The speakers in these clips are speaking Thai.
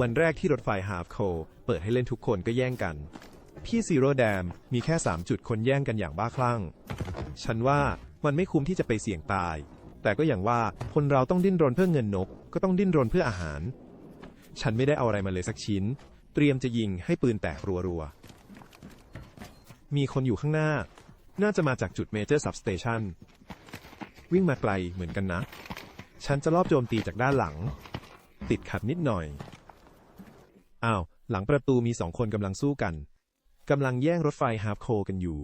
วันแรกที่รถไฟฮาร์ฟโคเปิดให้เล่นทุกคนก็แย่งกัน พี่ซีโร่แดมมีแค่ 3 จุดคนแย่งกันอย่างบ้าคลั่ง ฉันว่ามันไม่คุ้มที่จะไปเสี่ยงตาย แต่ก็อย่างว่าคนเราต้องดิ้นรนเพื่อเงินนก ก็ต้องดิ้นรนเพื่ออาหาร ฉันไม่ได้เอาอะไรมาเลยสักชิ้น เตรียมจะยิงให้ปืนแตกรัวๆ มีคนอยู่ข้างหน้า น่าจะมาจากจุดเมเจอร์ซับสเตชันวิ่งมาไกลเหมือนกันนะ ฉันจะลอบโจมตีจากด้านหลัง ติดขัดนิดหน่อย อ้าว หลังประตูมีสองคนกำลังสู้กันกำลังแย่งรถไฟฮาร์ฟโคกันอยู่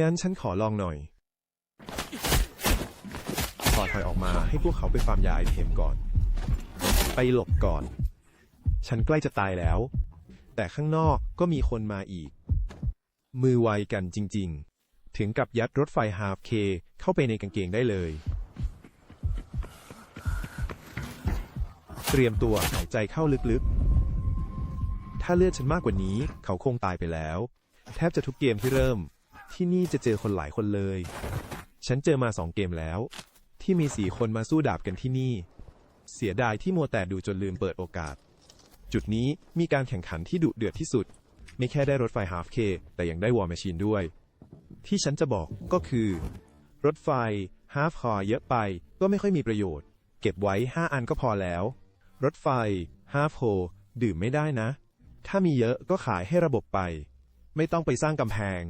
งั้นฉันขอลองหน่อยขอถอยออกมาให้พวกเขาไปฟาร์มยาไอเทมก่อน ไปหลบก่อน ฉันใกล้จะตายแล้ว แต่ข้างนอกก็มีคนมาอีก มือไวกันจริง ๆ ถึงกับยัดรถไฟฮาร์ฟเคเข้าไปในกางเกงได้เลย เตรียมตัวหายใจเข้าลึกๆ ถ้าเลือดฉันมากกว่านี้ เขาคงตายไปแล้ว แทบจะทุกเกมที่เริ่ม ที่นี่จะเจอคนหลายคนเลย ฉันเจอมาสองเกมแล้ว ที่มีสี่คนมาสู้ดาบกันที่นี่ เสียดายที่มัวแต่ดูจนลืมเปิดโอกาส จุดนี้มีการแข่งขันที่ดุเดือดที่สุด ไม่แค่ได้รถไฟฮา l ฟเคแต่ยังได้วอร์มชชีนด้วย ที่ฉันจะบอกก็คือ รถไฟฮา l ฟคอเยอะไปก็ไม่ค่อยมีประโยชน์ เก็บไว้ 5 อันก็พอแล้ว รถไฟฮา l ฟโฮดื่มไม่ได้นะ ถ้ามีเยอะก็ขายให้ระบบไป ไม่ต้องไปสร้างกำแพง